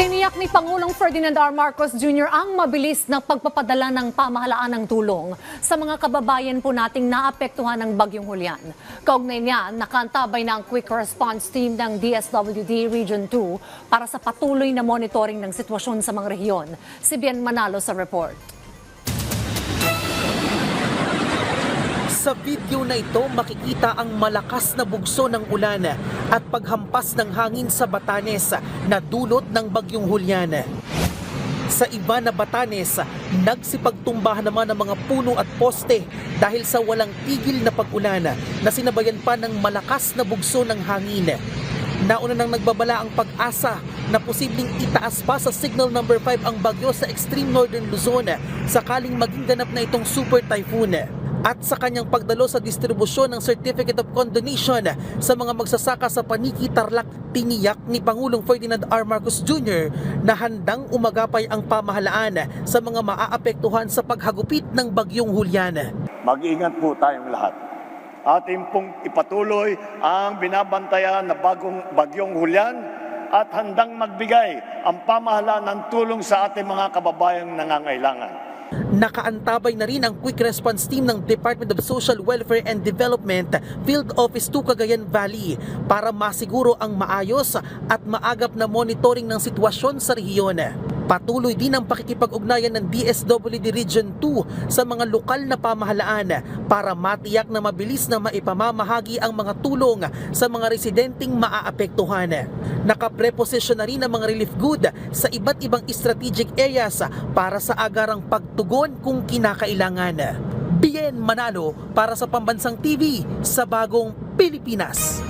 Tiniyak ni Pangulong Ferdinand R. Marcos Jr. ang mabilis na pagpapadala ng pamahalaan ng tulong sa mga kababayan po nating naapektuhan ng Bagyong Hulyan. Kaugnay niya, nakantabay na ang Quick Response Team ng DSWD Region 2 para sa patuloy na monitoring ng sitwasyon sa mga rehiyon. Si Bien Manalo sa report. Sa video na ito, makikita ang malakas na bugso ng ulan at paghampas ng hangin sa Batanes na dulot ng bagyong Hulyan. Sa iba na Batanes, nagsipagtumbahan naman ng mga puno at poste dahil sa walang tigil na pag-ulan na sinabayan pa ng malakas na bugso ng hangin. Nauna nang nagbabala ang pag-asa na posibleng itaas pa sa signal number 5 ang bagyo sa extreme northern Luzon sakaling maging ganap na itong super typhoon at sa kanyang pagdalo sa distribusyon ng Certificate of Condonation sa mga magsasaka sa Paniki, Tarlac, tiniyak ni Pangulong Ferdinand R. Marcos Jr. na handang umagapay ang pamahalaan sa mga maaapektuhan sa paghagupit ng bagyong Hulyan. Mag-ingat po tayong lahat. Ating pong ipatuloy ang binabantayan na bagong bagyong hulyan at handang magbigay ang pamahalaan ng tulong sa ating mga kababayang nangangailangan. Nakaantabay na rin ang Quick Response Team ng Department of Social Welfare and Development Field Office 2 Cagayan Valley para masiguro ang maayos at maagap na monitoring ng sitwasyon sa rehiyon. Patuloy din ang pakikipag-ugnayan ng DSWD Region 2 sa mga lokal na pamahalaan para matiyak na mabilis na maipamamahagi ang mga tulong sa mga residenteng maaapektuhan. Nakapreposisyon na rin ang mga relief good sa iba't ibang strategic areas para sa agarang pagtugon kung kinakailangan. Bien Manalo para sa Pambansang TV sa Bagong Pilipinas.